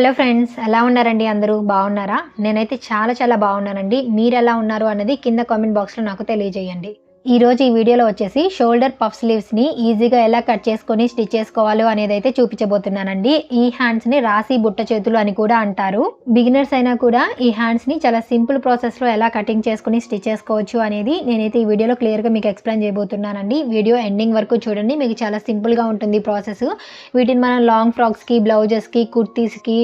Hello friends ఎలా ఉన్నారండి అందరూ? బాగున్నారా? నేనైతే చాలా చాలా బాగున్నానండి. మీరు ఎలా ఉన్నారు అన్నది కింద కామెంట్ బాక్స్లో నాకు తెలియజేయండి. ఈ రోజు ఈ వీడియోలో వచ్చేసి షోల్డర్ పఫ్ స్లీవ్స్ని ఈజీగా ఎలా కట్ చేసుకొని స్టిచ్ చేసుకోవాలో అనేది అయితే చూపించబోతున్నానండి. ఈ హ్యాండ్స్ని రాసి బుట్ట చేతులు అని కూడా అంటారు. బిగినర్స్ అయినా కూడా ఈ హ్యాండ్స్ని చాలా సింపుల్ ప్రాసెస్లో ఎలా కటింగ్ చేసుకొని స్టిచ్ చేసుకోవచ్చు అనేది నేనైతే ఈ వీడియోలో క్లియర్గా మీకు ఎక్స్ప్లెయిన్ చేయబోతున్నానండి. వీడియో ఎండింగ్ వరకు చూడండి మీకు చాలా సింపుల్గా ఉంటుంది ప్రాసెస్. వీటిని మనం లాంగ్ ఫ్రాక్స్కి బ్లౌజెస్కి కుర్తీస్కి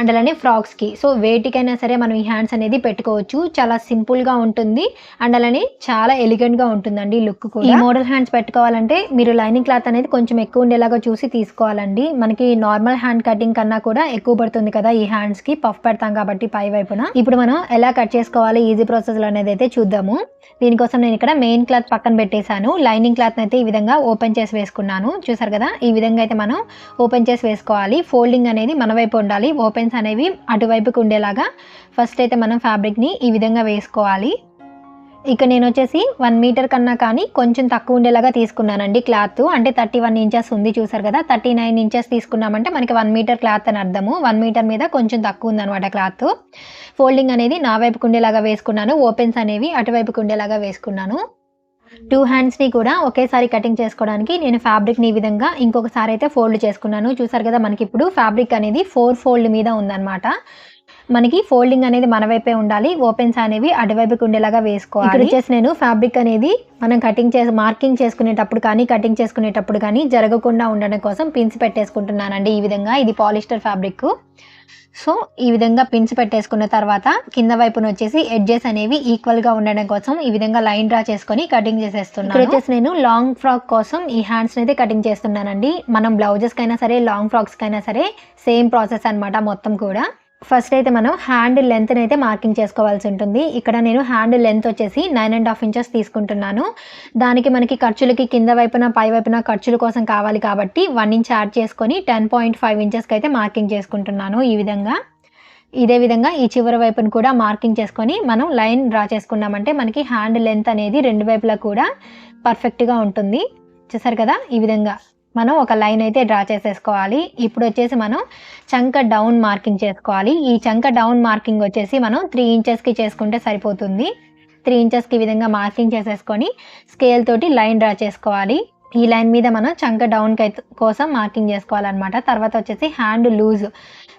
అండ్ అలానే ఫ్రాక్స్కి. సో వేటికైనా సరే మనం ఈ హ్యాండ్స్ అనేది పెట్టుకోవచ్చు. చాలా సింపుల్గా ఉంటుంది. అండ్ అలానే చాలా ఎలిగెంట్ గా ఉంటుందండి లుక్ కూడా. ఈ మోడల్ హ్యాండ్స్ పెట్టుకోవాలంటే మీరు లైనింగ్ క్లాత్ అనేది కొంచెం ఎక్కువ ఉండేలాగా చూసి తీసుకోవాలండి. మనకి నార్మల్ హ్యాండ్ కటింగ్ కన్నా కూడా ఎక్కువ పడుతుంది కదా ఈ హ్యాండ్స్కి. పఫ్ పెడతాం కాబట్టి పై వైపున. ఇప్పుడు మనం ఎలా కట్ చేసుకోవాలి ఈజీ ప్రాసెస్ అనేది అయితే చూద్దాము. దీనికోసం నేను ఇక్కడ మెయిన్ క్లాత్ పక్కన పెట్టేశాను. లైనింగ్ క్లాత్ అయితే ఈ విధంగా ఓపెన్ చేసి వేసుకున్నాను. చూసారు కదా ఈ విధంగా అయితే మనం ఓపెన్ చేసి వేసుకోవాలి. ఫోల్డింగ్ అనేది మన వైపు ఉండాలి. ఓపెన్స్ అనేవి అటువైపుకి ఉండేలాగా. ఫస్ట్ అయితే మనం ఫ్యాబ్రిక్ని ఈ విధంగా వేసుకోవాలి. ఇక నేను వచ్చేసి వన్ మీటర్ కన్నా కానీ కొంచెం తక్కువ ఉండేలాగా తీసుకున్నానండి క్లాత్. అంటే థర్టీ వన్ ఇంచెస్ ఉంది చూసారు కదా థర్టీ నైన్ ఇంచెస్ తీసుకున్నామంటే మనకి వన్ మీటర్ క్లాత్ అని అర్థము. వన్ మీటర్ మీద కొంచెం తక్కువ ఉందనమాట క్లాత్. ఫోల్డింగ్ అనేది నా వైపుకు ఉండేలాగా వేసుకున్నాను. ఓపెన్స్ అనేవి అటువైపుకు ఉండేలాగా వేసుకున్నాను. టూ హ్యాండ్స్ని కూడా ఒకేసారి కటింగ్ చేసుకోవడానికి నేను ఫ్యాబ్రిక్ని ఈ విధంగా ఇంకొకసారి అయితే ఫోల్డ్ చేసుకున్నాను. చూసారు కదా మనకి ఇప్పుడు ఫ్యాబ్రిక్ అనేది ఫోర్ ఫోల్డ్ మీద ఉందన్నమాట. మనకి ఫోల్డింగ్ అనేది మన వైపే ఉండాలి. ఓపెన్స్ అనేవి అటువైపుకి ఉండేలాగా వేసుకోవాలి. ఇక్కడ వచ్చేసి నేను ఫ్యాబ్రిక్ అనేది మనం కటింగ్ చేసి మార్కింగ్ చేసుకునేటప్పుడు కానీ కటింగ్ చేసుకునేటప్పుడు కానీ జరగకుండా ఉండడం కోసం పిన్స్ పెట్టేసుకుంటున్నానండి ఈ విధంగా. ఇది పాలిస్టర్ ఫ్యాబ్రిక్ సో ఈ విధంగా పిన్స్ పెట్టేసుకున్న తర్వాత కింద వైపున వచ్చేసి ఎడ్జెస్ అనేవి ఈక్వల్గా ఉండడం కోసం ఈ విధంగా లైన్ డ్రా చేసుకొని కటింగ్ చేసేస్తున్నాను. ఇక్కడ వచ్చేసి నేను లాంగ్ ఫ్రాక్ కోసం ఈ హ్యాండ్స్ అయితే కటింగ్ చేస్తున్నానండి. మనం బ్లౌజెస్ కైనా సరే లాంగ్ ఫ్రాక్స్ కైనా సరే సేమ్ ప్రాసెస్ అన్నమాట మొత్తం కూడా. ఫస్ట్ అయితే మనం హ్యాండ్ లెంత్ని అయితే మార్కింగ్ చేసుకోవాల్సి ఉంటుంది. ఇక్కడ నేను హ్యాండ్ లెంత్ వచ్చేసి నైన్ అండ్ హాఫ్ ఇంచెస్ తీసుకుంటున్నాను. దానికి మనకి ఖర్చులకి కింద వైపున పై వైపున ఖర్చుల కోసం కావాలి కాబట్టి వన్ ఇంచ్ యాడ్ చేసుకొని టెన్ పాయింట్ ఫైవ్ ఇంచెస్కి అయితే మార్కింగ్ చేసుకుంటున్నాను ఈ విధంగా. ఇదే విధంగా ఈ చివరి వైపును కూడా మార్కింగ్ చేసుకొని మనం లైన్ డ్రా చేసుకున్నామంటే మనకి హ్యాండ్ లెంత్ అనేది రెండు వైపులా కూడా పర్ఫెక్ట్గా ఉంటుంది. చూసారు కదా? ఈ విధంగా. మనం ఒక లైన్ అయితే డ్రా చేసేసుకోవాలి. ఇప్పుడు వచ్చేసి మనం చంక డౌన్ మార్కింగ్ చేసుకోవాలి. ఈ చంక డౌన్ మార్కింగ్ వచ్చేసి మనం త్రీ ఇంచెస్కి చేసుకుంటే సరిపోతుంది. త్రీ ఇంచెస్కి ఈ విధంగా మార్కింగ్ చేసేసుకొని స్కేల్ తోటి లైన్ డ్రా చేసుకోవాలి. ఈ లైన్ మీద మనం చంక డౌన్ కోసం మార్కింగ్ చేసుకోవాలన్నమాట. తర్వాత వచ్చేసి హ్యాండ్ లూజ్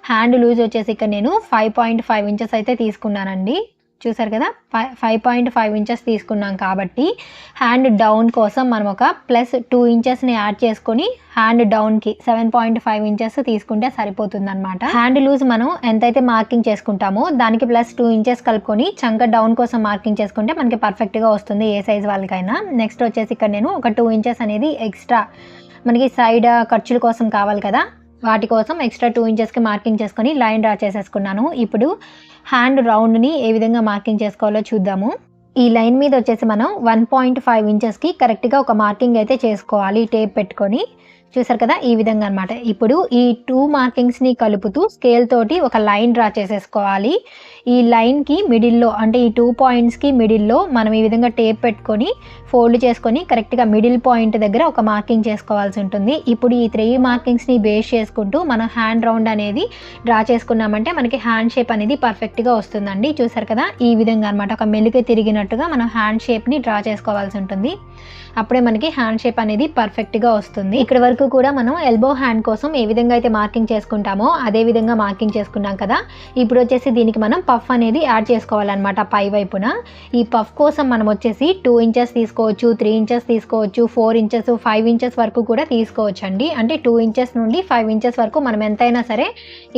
హ్యాండ్ లూజ్ వచ్చేసి ఇక్కడ నేను ఫైవ్ పాయింట్ ఫైవ్ ఇంచెస్ అయితే తీసుకున్నానండి. చూసారు కదా? Five five point five inches తీసుకున్నాం కాబట్టి హ్యాండ్ డౌన్ కోసం మనం ఒక ప్లస్ టూ ఇంచెస్ని యాడ్ చేసుకొని హ్యాండ్ డౌన్కి సెవెన్ పాయింట్ ఫైవ్ ఇంచెస్ తీసుకుంటే సరిపోతుంది అనమాట హ్యాండ్ లూజ్ మనం ఎంతైతే మార్కింగ్ చేసుకుంటామో దానికి ప్లస్ టూ ఇంచెస్ కలుపుకొని చంక డౌన్ కోసం మార్కింగ్ చేసుకుంటే మనకి పర్ఫెక్ట్గా వస్తుంది ఏ సైజ్ వాళ్ళకైనా. నెక్స్ట్ వచ్చేసి ఇక్కడ నేను ఒక టూ ఇంచెస్ అనేది ఎక్స్ట్రా మనకి సైడ్ ఖర్చుల కోసం కావాలి కదా? వాటి కోసం ఎక్స్ట్రా టూ ఇంచెస్కి మార్కింగ్ చేసుకొని లైన్ డ్రా చేసేసుకున్నాను. ఇప్పుడు హ్యాండ్ రౌండ్ని ఏ విధంగా మార్కింగ్ చేసుకోవాలో చూద్దాము. ఈ లైన్ మీద వచ్చేసి మనం వన్ పాయింట్ ఫైవ్ ఇంచెస్కి కరెక్ట్గా ఒక మార్కింగ్ అయితే చేసుకోవాలి టేప్ పెట్టుకొని. చూసారు కదా ఈ విధంగా అనమాట ఇప్పుడు ఈ టూ మార్కింగ్స్ని కలుపుతూ స్కేల్ తోటి ఒక లైన్ డ్రా చేసేసుకోవాలి. ఈ లైన్కి మిడిల్లో అంటే ఈ టూ పాయింట్స్కి మిడిల్లో మనం ఈ విధంగా టేప్ పెట్టుకొని ఫోల్డ్ చేసుకొని కరెక్ట్గా మిడిల్ పాయింట్ దగ్గర ఒక మార్కింగ్ చేసుకోవాల్సి ఉంటుంది. ఇప్పుడు ఈ త్రీ మార్కింగ్స్ని బేస్ చేసుకుంటూ మనం హ్యాండ్ రౌండ్ అనేది డ్రా చేసుకున్నామంటే మనకి హ్యాండ్ షేప్ అనేది పర్ఫెక్ట్గా వస్తుందండి. చూసారు కదా? ఈ విధంగా అనమాట ఒక మెలిక తిరిగినట్టుగా మనం హ్యాండ్ షేప్ని డ్రా చేసుకోవాల్సి ఉంటుంది. అప్పుడే మనకి హ్యాండ్ షేప్ అనేది పర్ఫెక్ట్గా వస్తుంది. ఇక్కడ వరకు కూడా మనం ఎల్బో హ్యాండ్ కోసం ఏ విధంగా అయితే మార్కింగ్ చేసుకుంటామో అదే విధంగా మార్కింగ్ చేసుకున్నాం కదా? ఇప్పుడు వచ్చేసి దీనికి మనం పఫ్ అనేది యాడ్ చేసుకోవాలన్నమాట పై వైపున. ఈ పఫ్ కోసం మనం వచ్చేసి టూ ఇంచెస్ తీసుకోవచ్చు త్రీ ఇంచెస్ తీసుకోవచ్చు ఫోర్ ఇంచెస్ ఫైవ్ ఇంచెస్ వరకు కూడా తీసుకోవచ్చు అండి అంటే టూ ఇంచెస్ నుండి ఫైవ్ ఇంచెస్ వరకు మనం ఎంతైనా సరే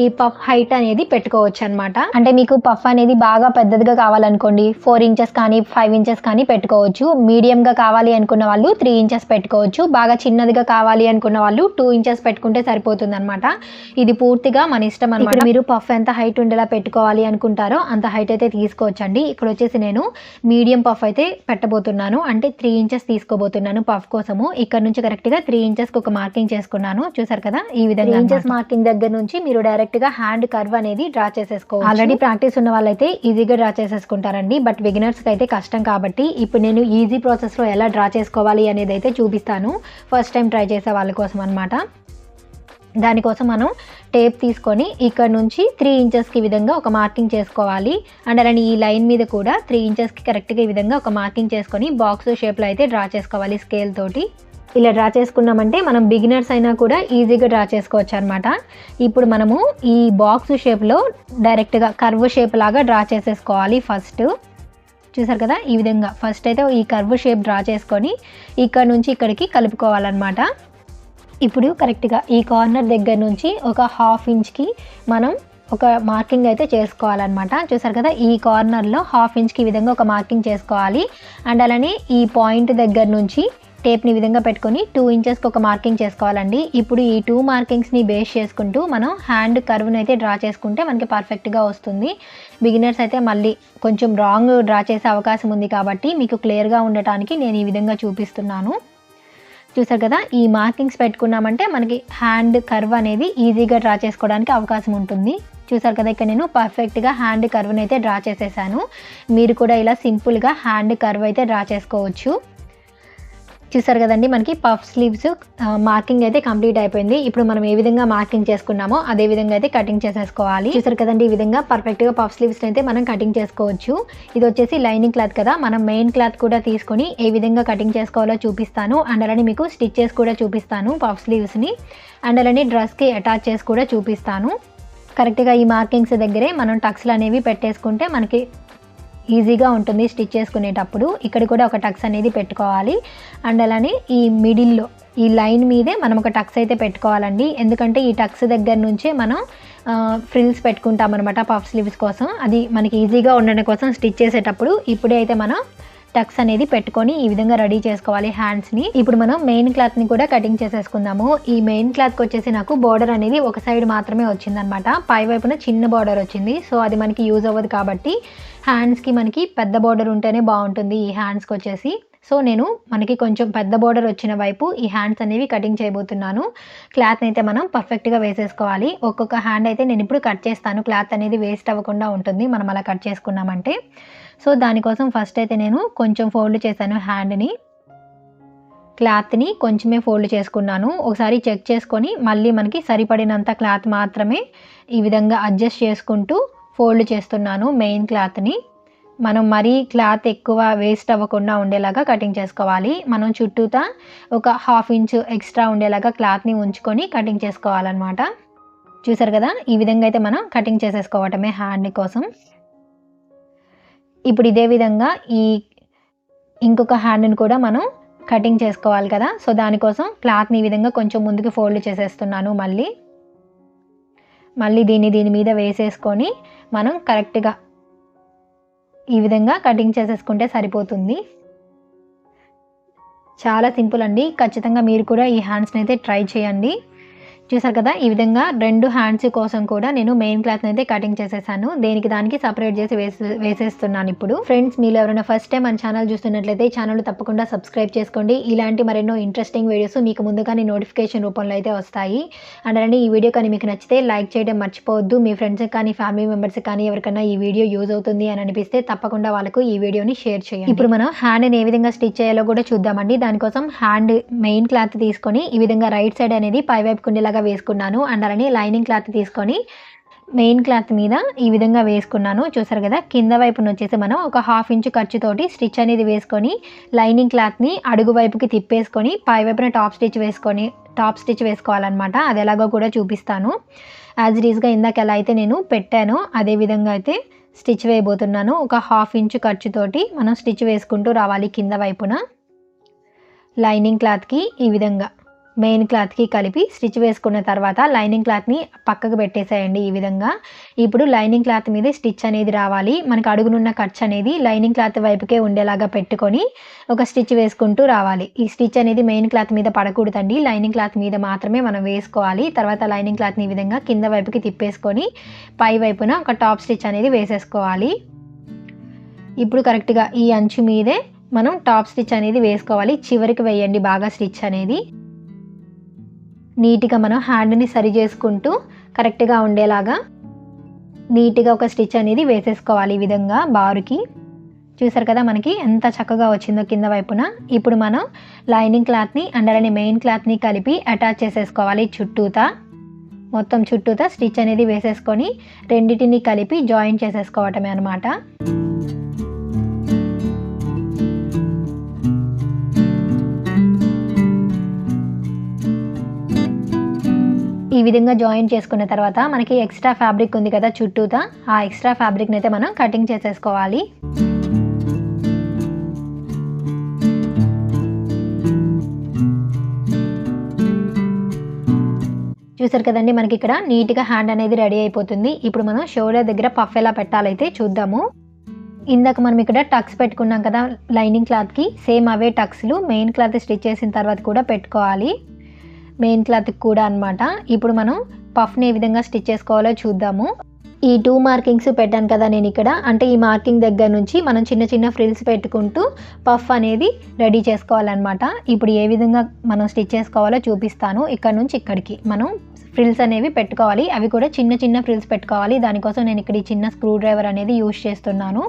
ఈ పఫ్ హైట్ అనేది పెట్టుకోవచ్చు అనమాట అంటే మీకు పఫ్ అనేది బాగా పెద్దదిగా కావాలనుకోండి ఫోర్ ఇంచెస్ కానీ ఫైవ్ ఇంచెస్ కానీ పెట్టుకోవచ్చు. మీడియంగా కావాలి అనుకున్న వాళ్ళు త్రీ ఇంచెస్ పెట్టుకోవచ్చు. బాగా చిన్నదిగా కావాలి అనుకున్న వాళ్ళు టూ ఇంచెస్ పెట్టుకుంటే సరిపోతుంది అనమాట ఇది పూర్తిగా మన ఇష్టం అనమాట మీరు పఫ్ ఎంత హైట్ ఉండేలా పెట్టుకోవాలి అనుకుంటారో అంత హైట్ అయితే తీసుకోవచ్చండి. ఇక్కడ వచ్చేసి నేను మీడియం పఫ్ అయితే పెట్టబోతున్నాను. అంటే త్రీ ఇంచెస్ తీసుకోబోతున్నాను పఫ్ కోసము. ఇక్కడ నుంచి కరెక్ట్గా త్రీ ఇంచెస్కి ఒక మార్కింగ్ చేసుకున్నాను. చూసారు కదా? ఈ విధంగా ఇంచెస్ మార్కింగ్ దగ్గర నుంచి మీరు డైరెక్ట్గా హ్యాండ్ కర్వ్ అనేది డ్రా చేసేసుకోవచ్చు. ఆల్రెడీ ప్రాక్టీస్ ఉన్న వాళ్ళైతే ఈజీగా డ్రా చేసేసుకుంటారండి. బట్ బిగినర్స్కి అయితే కష్టం కాబట్టి ఇప్పుడు నేను ఈజీ ప్రాసెస్లో ఎలా డ్రా చేసుకోవాలి అనేది అయితే చూపిస్తాను. ఫస్ట్ టైం ట్రై చేసే వాళ్ళ కోసం అనమాట దానికోసం మనం టేప్ తీసుకొని ఇక్కడ నుంచి త్రీ ఇంచెస్కి విధంగా ఒక మార్కింగ్ చేసుకోవాలి. అండ్ అలానే ఈ లైన్ మీద కూడా త్రీ ఇంచెస్కి కరెక్ట్గా ఈ విధంగా ఒక మార్కింగ్ చేసుకొని బాక్స్ షేప్లో అయితే డ్రా చేసుకోవాలి స్కేల్ తోటి. ఇలా డ్రా చేసుకున్నామంటే మనం బిగినర్స్ అయినా కూడా ఈజీగా డ్రా చేసుకోవచ్చు అనమాట ఇప్పుడు మనము ఈ బాక్స్ షేప్లో డైరెక్ట్గా కర్వ్ షేప్ లాగా డ్రా చేసేసుకోవాలి ఫస్ట్. చూసారు కదా? ఈ విధంగా ఫస్ట్ అయితే ఈ కర్వ్ షేప్ డ్రా చేసుకొని ఇక్కడ నుంచి ఇక్కడికి కలుపుకోవాలన్నమాట. ఇప్పుడు కరెక్ట్గా ఈ కార్నర్ దగ్గర నుంచి ఒక హాఫ్ ఇంచ్కి మనం ఒక మార్కింగ్ అయితే చేసుకోవాలన్నమాట. చూసారు కదా ఈ కార్నర్లో హాఫ్ ఇంచ్కి విధంగా ఒక మార్కింగ్ చేసుకోవాలి. అండ్ అలానే ఈ పాయింట్ దగ్గర నుంచి టేప్ని విధంగా పెట్టుకొని టూ ఇంచెస్కి ఒక మార్కింగ్ చేసుకోవాలండి. ఇప్పుడు ఈ టూ మార్కింగ్స్ని బేస్ చేసుకుంటూ మనం హ్యాండ్ కర్వ్ని అయితే డ్రా చేసుకుంటే మనకి పర్ఫెక్ట్గా వస్తుంది. బిగినర్స్ అయితే మళ్ళీ కొంచెం రాంగ్ డ్రా చేసే అవకాశం ఉంది కాబట్టి మీకు క్లియర్గా ఉండటానికి నేను ఈ విధంగా చూపిస్తున్నాను. చూసారు కదా ఈ మార్కింగ్స్ పెట్టుకున్నామంటే మనకి హ్యాండ్ కర్వ్ అనేది ఈజీగా డ్రా చేసుకోవడానికి అవకాశం ఉంటుంది. చూసారు కదా ఇక్కడ నేను పర్ఫెక్ట్గా హ్యాండ్ కర్వ్ని అయితే డ్రా చేసేసాను. మీరు కూడా ఇలా సింపుల్గా హ్యాండ్ కర్వ్ అయితే డ్రా చేసుకోవచ్చు. చూసారు కదండి మనకి పఫ్ స్లీవ్స్ మార్కింగ్ అయితే కంప్లీట్ అయిపోయింది. ఇప్పుడు మనం ఏ విధంగా మార్కింగ్ చేసుకున్నామో అదే విధంగా అయితే కటింగ్ చేసేసుకోవాలి. చూసారు కదండి ఈ విధంగా పర్ఫెక్ట్గా పఫ్ స్లీవ్స్ అయితే మనం కటింగ్ చేసుకోవచ్చు. ఇది వచ్చేసి లైనింగ్ క్లాత్ కదా మనం మెయిన్ క్లాత్ కూడా తీసుకొని ఏ విధంగా కటింగ్ చేసుకోవాలో చూపిస్తాను. అండ్ అలానే మీకు స్టిచ్చెస్ కూడా చూపిస్తాను పఫ్ స్లీవ్స్ని. అండ్ అలానే డ్రెస్కి అటాచ్ చేసి కూడా చూపిస్తాను. కరెక్ట్గా ఈ మార్కింగ్స్ దగ్గరే మనం టక్స్లు అనేవి పెట్టేసుకుంటే మనకి ఈజీగా ఉంటుంది స్టిచ్ చేసుకునేటప్పుడు. ఇక్కడ కూడా ఒక టక్స్ అనేది పెట్టుకోవాలి. అండ్ అలానే ఈ మిడిల్లో ఈ లైన్ మీదే మనం ఒక టక్స్ అయితే పెట్టుకోవాలండి. ఎందుకంటే ఈ టక్స్ దగ్గర నుంచే మనం ఫ్రిల్స్ పెట్టుకుంటాం అనమాట పఫ్ స్లీవ్స్ కోసం. అది మనకి ఈజీగా ఉండడం కోసం స్టిచ్ చేసేటప్పుడు ఇప్పుడే అయితే మనం టక్స్ అనేది పెట్టుకొని ఈ విధంగా రెడీ చేసుకోవాలి హ్యాండ్స్ని ఇప్పుడు మనం మెయిన్ క్లాత్ని కూడా కటింగ్ చేసేసుకుందాము. ఈ మెయిన్ క్లాత్కి వచ్చేసి నాకు బార్డర్ అనేది ఒక సైడ్ మాత్రమే వచ్చిందనమాట పై వైపున చిన్న బార్డర్ వచ్చింది. సో అది మనకి యూజ్ అవ్వదు కాబట్టి హ్యాండ్స్కి మనకి పెద్ద బార్డర్ ఉంటేనే బాగుంటుంది ఈ హ్యాండ్స్కి వచ్చేసి. సో నేను మనకి కొంచెం పెద్ద బార్డర్ వచ్చిన వైపు ఈ హ్యాండ్స్ అనేవి కటింగ్ చేయబోతున్నాను. క్లాత్ అయితే మనం పర్ఫెక్ట్గా వేసేసుకోవాలి. ఒక్కొక్క హ్యాండ్ అయితే నేను ఇప్పుడు కట్ చేస్తాను. క్లాత్ అనేది వేస్ట్ అవ్వకుండా ఉంటుంది. మనం అలా కట్ చేసుకున్నామంటే. సో దానికోసం ఫస్ట్ అయితే నేను కొంచెం ఫోల్డ్ చేశాను హ్యాండ్ని క్లాత్ని కొంచెమే ఫోల్డ్ చేసుకున్నాను. ఒకసారి చెక్ చేసుకొని మళ్ళీ మనకి సరిపడినంత క్లాత్ మాత్రమే ఈ విధంగా అడ్జస్ట్ చేసుకుంటూ ఫోల్డ్ చేస్తున్నాను మెయిన్ క్లాత్ని. మనం మరీ క్లాత్ ఎక్కువ వేస్ట్ అవ్వకుండా ఉండేలాగా కటింగ్ చేసుకోవాలి. మనం చుట్టూతా ఒక హాఫ్ ఇంచ్ ఎక్స్ట్రా ఉండేలాగా క్లాత్ని ఉంచుకొని కటింగ్ చేసుకోవాలన్నమాట. చూసారు కదా? ఈ విధంగా అయితే మనం కటింగ్ చేసేసుకోవటమే హ్యాండ్ కోసం. ఇప్పుడు ఇదే విధంగా ఈ ఇంకొక హ్యాండ్ని కూడా మనం కటింగ్ చేసుకోవాలి కదా? సో దానికోసం క్లాత్ని ఈ విధంగా కొంచెం ముందుకు ఫోల్డ్ చేసేస్తున్నాను మళ్ళీ. మళ్ళీ దీన్ని దీని మీద వేసేసుకొని మనం కరెక్ట్గా ఈ విధంగా కటింగ్ చేసేసుకుంటే సరిపోతుంది. చాలా సింపుల్ అండి. ఖచ్చితంగా మీరు కూడా ఈ హ్యాండ్స్ని అయితే ట్రై చేయండి. చూసారు కదా? ఈ విధంగా రెండు హ్యాండ్స్ కోసం కూడా నేను మెయిన్ క్లాత్ అయితే కటింగ్ చేసేసాను. దేనికి దానికి సపరేట్ చేసి వేసే వేసేస్తున్నాను ఇప్పుడు. ఫ్రెండ్స్ మీరు ఎవరైనా ఫస్ట్ టైం మన ఛానల్ చూస్తున్నట్లయితే ఈ ఛానల్ తప్పకుండా సబ్స్క్రైబ్ చేసుకోండి. ఇలాంటి మరెన్నో ఇంట్రెస్టింగ్ వీడియోస్ మీకు ముందుగానే నోటిఫికేషన్ రూపంలో అయితే వస్తాయి. అండ్ అలానే ఈ వీడియో కానీ మీకు నచ్చితే లైక్ చేయడం మర్చిపోవద్దు. మీ ఫ్రెండ్స్ కానీ ఫ్యామిలీ మెంబర్స్ కానీ ఎవరికైనా ఈ వీడియో యూజ్ అవుతుంది అని అనిపిస్తే తప్పకుండా వాళ్ళకు ఈ వీడియోని షేర్ చేయండి. ఇప్పుడు మనం హ్యాండ్ని ఏ విధంగా స్టిచ్ చేయాలో కూడా చూద్దామండి. దానికోసం హ్యాండ్ మెయిన్ క్లాత్ తీసుకొని ఈ విధంగా రైట్ సైడ్ అనేది పై వైపు విధంగా వేసుకున్నాను. అండ్ అలానే లైనింగ్ క్లాత్ తీసుకొని మెయిన్ క్లాత్ మీద ఈ విధంగా వేసుకున్నాను. చూసారు కదా కింద వైపున వచ్చేసి మనం ఒక హాఫ్ ఇంచ్ ఖర్చుతోటి స్టిచ్ అనేది వేసుకొని లైనింగ్ క్లాత్ని అడుగు వైపుకి తిప్పేసుకొని పై వైపున టాప్ స్టిచ్ వేసుకొని టాప్ స్టిచ్ వేసుకోవాలన్నమాట. అది ఎలాగో కూడా చూపిస్తాను. యాజ్ ఇట్ ఈస్గా ఇందాక ఎలా అయితే నేను పెట్టానో అదే విధంగా అయితే స్టిచ్ వేయబోతున్నాను. ఒక హాఫ్ ఇంచ్ ఖర్చుతోటి మనం స్టిచ్ వేసుకుంటూ రావాలి కింద వైపున. లైనింగ్ క్లాత్కి ఈ విధంగా. మెయిన్ క్లాత్కి కలిపి స్టిచ్ వేసుకున్న తర్వాత లైనింగ్ క్లాత్ని పక్కకు పెట్టేసేయండి ఈ విధంగా. ఇప్పుడు లైనింగ్ క్లాత్ మీద స్టిచ్ అనేది రావాలి. మనకు అడుగునున్న ఖర్చు అనేది లైనింగ్ క్లాత్ వైపుకే ఉండేలాగా పెట్టుకొని ఒక స్టిచ్ వేసుకుంటూ రావాలి. ఈ స్టిచ్ అనేది మెయిన్ క్లాత్ మీద పడకూడదండి. లైనింగ్ క్లాత్ మీద మాత్రమే మనం వేసుకోవాలి. తర్వాత లైనింగ్ క్లాత్ని ఈ విధంగా కింద వైపుకి తిప్పేసుకొని పై వైపున ఒక టాప్ స్టిచ్ అనేది వేసేసుకోవాలి. ఇప్పుడు కరెక్ట్గా ఈ అంచు మీదే మనం టాప్ స్టిచ్ అనేది వేసుకోవాలి. చివరికి వేయండి బాగా స్టిచ్ అనేది. నీట్గా మనం హ్యాండ్ని సరి చేసుకుంటూ కరెక్ట్గా ఉండేలాగా నీట్గా ఒక స్టిచ్ అనేది వేసేసుకోవాలి ఈ విధంగా బారుకి. చూసారు కదా మనకి ఎంత చక్కగా వచ్చిందో కింద వైపున. ఇప్పుడు మనం లైనింగ్ క్లాత్ని అండ్ మెయిన్ క్లాత్ని కలిపి అటాచ్ చేసేసుకోవాలి చుట్టూతా. మొత్తం చుట్టూతా స్టిచ్ అనేది వేసేసుకొని రెండింటిని కలిపి జాయిన్ చేసేసుకోవటమే అనమాట ఈ విధంగా జాయిన్ చేసుకున్న తర్వాత మనకి ఎక్స్ట్రా ఫ్యాబ్రిక్ ఉంది కదా చుట్టూతా ఆ ఎక్స్ట్రా ఫ్యాబ్రిక్ని అయితే మనం కటింగ్ చేసేసుకోవాలి. చూసారు కదండి మనకి ఇక్కడ నీట్గా హ్యాండ్ అనేది రెడీ అయిపోతుంది. ఇప్పుడు మనం షోల్డర్ దగ్గర పఫ్ ఎలా పెట్టాలైతే చూద్దాము. ఇందాక మనం ఇక్కడ టక్స్ పెట్టుకున్నాం కదా లైనింగ్ క్లాత్కి సేమ్ అవే టక్స్లు మెయిన్ క్లాత్ స్టిచ్ చేసిన తర్వాత కూడా పెట్టుకోవాలి. మెయిన్ క్లాత్కి కూడా అనమాట ఇప్పుడు మనం పఫ్ని ఏ విధంగా స్టిచ్ చేసుకోవాలో చూద్దాము. ఈ టూ మార్కింగ్స్ పెట్టాను కదా నేను ఇక్కడ. అంటే ఈ మార్కింగ్ దగ్గర నుంచి మనం చిన్న చిన్న ఫ్రిల్స్ పెట్టుకుంటూ పఫ్ అనేది రెడీ చేసుకోవాలన్నమాట. ఇప్పుడు ఏ విధంగా మనం స్టిచ్ చేసుకోవాలో చూపిస్తాను. ఇక్కడ నుంచి ఇక్కడికి మనం ఫ్రిల్స్ అనేవి పెట్టుకోవాలి. అవి కూడా చిన్న చిన్న ఫ్రిల్స్ పెట్టుకోవాలి. దానికోసం నేను ఇక్కడ ఈ చిన్న స్క్రూ డ్రైవర్ అనేది యూజ్ చేస్తున్నాను.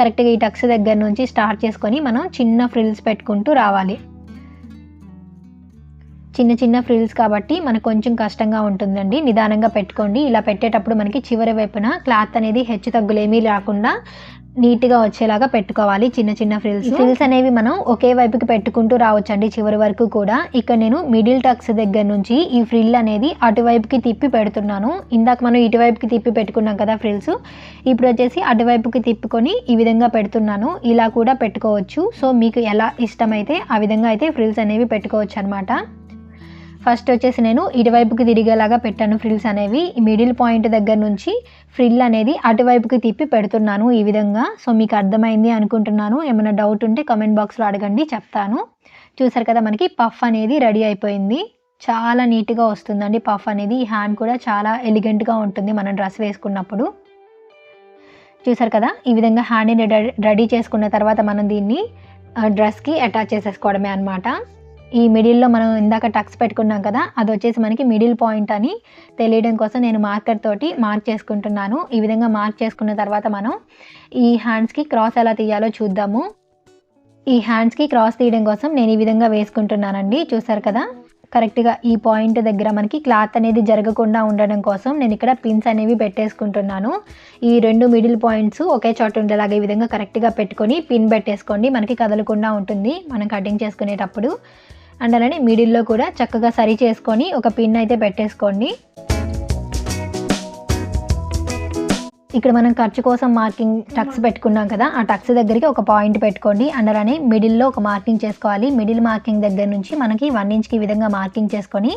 కరెక్ట్గా ఈ టక్స్ దగ్గర నుంచి స్టార్ట్ చేసుకొని మనం చిన్న ఫ్రిల్స్ పెట్టుకుంటూ రావాలి. చిన్న చిన్న ఫ్రిల్స్ కాబట్టి మనకు కొంచెం కష్టంగా ఉంటుందండి. నిదానంగా పెట్టుకోండి. ఇలా పెట్టేటప్పుడు మనకి చివరి వైపున క్లాత్ అనేది హెచ్చు తగ్గులేమీ రాకుండా నీట్గా వచ్చేలాగా పెట్టుకోవాలి. చిన్న చిన్న ఫ్రిల్స్. ఫ్రిల్స్ అనేవి మనం ఒకే వైపుకి పెట్టుకుంటూ రావచ్చండి చివరి వరకు కూడా. ఇక్కడ నేను మిడిల్ టక్స్ దగ్గర నుంచి ఈ ఫ్రిల్ అనేది అటువైపుకి తిప్పి పెడుతున్నాను. ఇందాక మనం ఇటువైపుకి తిప్పి పెట్టుకున్నాం కదా ఫ్రిల్స్. ఇప్పుడు వచ్చేసి అటువైపుకి తిప్పుకొని ఈ విధంగా పెడుతున్నాను. ఇలా కూడా పెట్టుకోవచ్చు. సో మీకు ఎలా ఇష్టమైతే ఆ విధంగా అయితే ఫ్రిల్స్ అనేవి పెట్టుకోవచ్చు అనమాట ఫస్ట్ వచ్చేసి నేను ఇటువైపుకి తిరిగేలాగా పెట్టాను ఫ్రిల్స్ అనేవి. ఈ మిడిల్ పాయింట్ దగ్గర నుంచి ఫ్రిల్ అనేది అటువైపుకి తిప్పి పెడుతున్నాను ఈ విధంగా. సో మీకు అర్థమైంది అనుకుంటున్నాను. ఏమైనా డౌట్ ఉంటే కమెంట్ బాక్స్లో అడగండి చెప్తాను. చూసారు కదా మనకి పఫ్ అనేది రెడీ అయిపోయింది. చాలా నీట్గా వస్తుందండి పఫ్ అనేది. ఈ హ్యాండ్ కూడా చాలా ఎలిగెంట్గా ఉంటుంది మనం డ్రెస్ వేసుకున్నప్పుడు. చూసారు కదా ఈ విధంగా హ్యాండ్ని రెడీ చేసుకున్న తర్వాత మనం దీన్ని డ్రెస్కి అటాచ్ చేసేసుకోవడమే అనమాట ఈ మిడిల్లో మనం ఇందాక టక్స్ పెట్టుకున్నాం కదా అది వచ్చేసి మనకి మిడిల్ పాయింట్ అని తెలియడం కోసం నేను మార్కర్ తోటి మార్క్ చేసుకుంటున్నాను. ఈ విధంగా మార్క్ చేసుకున్న తర్వాత మనం ఈ హ్యాండ్స్కి క్రాస్ ఎలా తీయాలో చూద్దాము. ఈ హ్యాండ్స్కి క్రాస్ తీయడం కోసం నేను ఈ విధంగా వేసుకుంటున్నానండి. చూసారు కదా? కరెక్ట్గా ఈ పాయింట్ దగ్గర మనకి క్లాత్ అనేది జరగకుండా ఉండడం కోసం నేను ఇక్కడ పిన్స్ అనేవి పెట్టేసుకుంటున్నాను. ఈ రెండు మిడిల్ పాయింట్స్ ఒకే చోట ఉండేలాగా ఈ విధంగా కరెక్ట్గా పెట్టుకొని పిన్ పెట్టేసుకోండి. మనకి కదలకుండా ఉంటుంది మనం కటింగ్ చేసుకునేటప్పుడు. అండ్ అలానే మిడిల్లో కూడా చక్కగా సరి చేసుకొని ఒక పిన్ అయితే పెట్టేసుకోండి. ఇక్కడ మనం ఖర్చు కోసం మార్కింగ్ టక్స్ పెట్టుకున్నాం కదా ఆ టక్స్ దగ్గరికి ఒక పాయింట్ పెట్టుకోండి. అండ్ అలానే మిడిల్లో ఒక మార్కింగ్ చేసుకోవాలి. మిడిల్ మార్కింగ్ దగ్గర నుంచి మనకి వన్ ఇంచ్కి ఈ విధంగా మార్కింగ్ చేసుకొని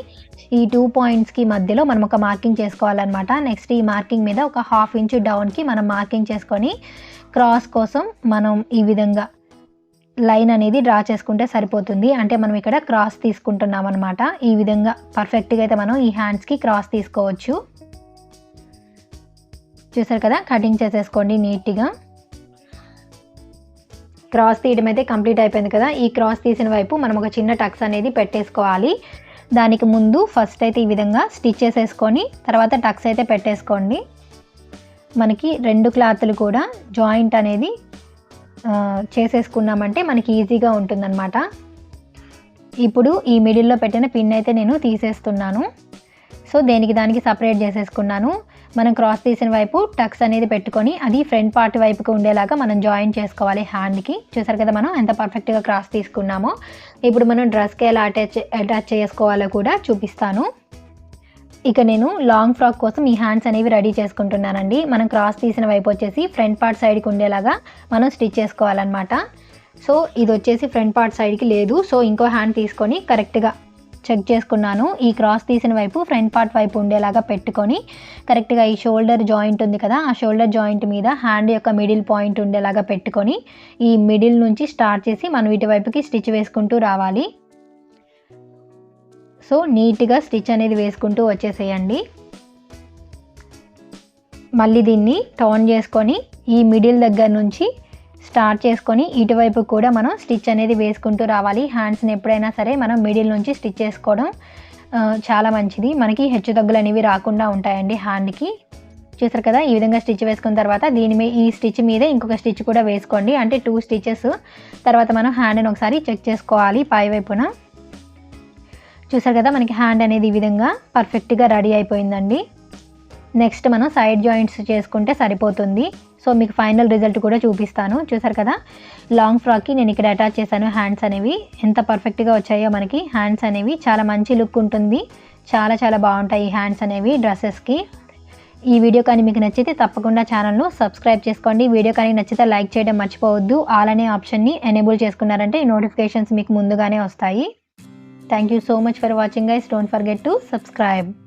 ఈ టూ పాయింట్స్కి మధ్యలో మనం ఒక మార్కింగ్ చేసుకోవాలన్నమాట. నెక్స్ట్ ఈ మార్కింగ్ మీద ఒక హాఫ్ ఇంచ్ డౌన్కి మనం మార్కింగ్ చేసుకొని క్రాస్ కోసం మనం ఈ విధంగా లైన్ అనేది డ్రా చేసుకుంటే సరిపోతుంది. అంటే మనం ఇక్కడ క్రాస్ తీసుకుంటున్నాం అనమాట ఈ విధంగా పర్ఫెక్ట్గా అయితే మనం ఈ హ్యాండ్స్కి క్రాస్ తీసుకోవచ్చు. చూసారు కదా? కటింగ్ చేసేసుకోండి నీట్గా. క్రాస్ తీయడం అయితే కంప్లీట్ అయిపోయింది కదా? ఈ క్రాస్ తీసిన వైపు మనం ఒక చిన్న టక్స్ అనేది పెట్టేసుకోవాలి. దానికి ముందు ఫస్ట్ అయితే ఈ విధంగా స్టిచ్ చేసేసుకొని తర్వాత టక్స్ అయితే పెట్టేసుకోండి. మనకి రెండు క్లాత్లు కూడా జాయింట్ అనేది చేసేసుకున్నామంటే మనకి ఈజీగా ఉంటుందన్నమాట. ఇప్పుడు ఈ మిడిల్లో పెట్టిన పిన్ అయితే నేను తీసేస్తున్నాను. సో దేనికి దానికి సపరేట్ చేసేసుకున్నాను. మనం క్రాస్ తీసిన వైపు టక్స్ అనేది పెట్టుకొని అది ఫ్రంట్ పార్ట్ వైపుకి ఉండేలాగా మనం జాయిన్ చేసుకోవాలి హ్యాండ్కి. చూసారు కదా మనం ఎంత పర్ఫెక్ట్గా క్రాస్ తీసుకున్నామో. ఇప్పుడు మనం డ్రెస్కి ఎలా అటాచ్ అటాచ్ చేసుకోవాలో కూడా చూపిస్తాను. ఇక నేను లాంగ్ ఫ్రాక్ కోసం ఈ హ్యాండ్స్ అనేవి రెడీ చేసుకుంటున్నానండి. మనం క్రాస్ తీసిన వైపు వచ్చేసి ఫ్రంట్ పార్ట్ సైడ్కి ఉండేలాగా మనం స్టిచ్ చేసుకోవాలన్నమాట. సో ఇది వచ్చేసి ఫ్రంట్ పార్ట్ సైడ్కి లేదు. సో ఇంకో హ్యాండ్ తీసుకొని కరెక్ట్గా చెక్ చేసుకున్నాను. ఈ క్రాస్ తీసిన వైపు ఫ్రంట్ పార్ట్ వైపు ఉండేలాగా పెట్టుకొని కరెక్ట్గా ఈ షోల్డర్ జాయింట్ ఉంది కదా ఆ షోల్డర్ జాయింట్ మీద హ్యాండ్ యొక్క మిడిల్ పాయింట్ ఉండేలాగా పెట్టుకొని ఈ మిడిల్ నుంచి స్టార్ట్ చేసి మనం ఇటువైపుకి స్టిచ్ వేసుకుంటూ రావాలి. సో నీట్గా స్టిచ్ అనేది వేసుకుంటూ వచ్చేసేయండి. మళ్ళీ దీన్ని టర్న్ చేసుకొని ఈ మిడిల్ దగ్గర నుంచి స్టార్ట్ చేసుకొని ఇటువైపు కూడా మనం స్టిచ్ అనేది వేసుకుంటూ రావాలి. హ్యాండ్స్ని ఎప్పుడైనా సరే మనం మిడిల్ నుంచి స్టిచ్ చేసుకోవడం చాలా మంచిది. మనకి హెచ్చు తగ్గులు అనేవి రాకుండా ఉంటాయండి హ్యాండ్కి. చూసారు కదా ఈ విధంగా స్టిచ్ వేసుకున్న తర్వాత దీని మీద ఈ స్టిచ్ మీద ఇంకొక స్టిచ్ కూడా వేసుకోండి. అంటే టూ స్టిచెస్ తర్వాత మనం హ్యాండ్ని ఒకసారి చెక్ చేసుకోవాలి పై వైపున. చూసారు కదా మనకి హ్యాండ్ అనేది ఈ విధంగా పర్ఫెక్ట్గా రెడీ అయిపోయిందండి. నెక్స్ట్ మనం సైడ్ జాయింట్స్ చేసుకుంటే సరిపోతుంది. సో మీకు ఫైనల్ రిజల్ట్ కూడా చూపిస్తాను. చూసారు కదా లాంగ్ ఫ్రాక్కి నేను ఇక్కడ అటాచ్ చేశాను హ్యాండ్స్ అనేవి. ఎంత పర్ఫెక్ట్గా వచ్చాయో మనకి హ్యాండ్స్ అనేవి. చాలా మంచి లుక్ ఉంటుంది. చాలా చాలా బాగుంటాయి ఈ హ్యాండ్స్ అనేవి డ్రెస్సెస్కి ఈ వీడియో కానీ మీకు నచ్చితే తప్పకుండా ఛానల్ను సబ్స్క్రైబ్ చేసుకోండి. వీడియో కానీ నచ్చితే లైక్ చేయడం మర్చిపోవద్దు. ఆల్ అనే ఆప్షన్ని ఎనేబుల్ చేసుకున్నారంటే ఈ నోటిఫికేషన్స్ మీకు ముందుగానే వస్తాయి. Thank you so much for watching guys. Don't forget to subscribe.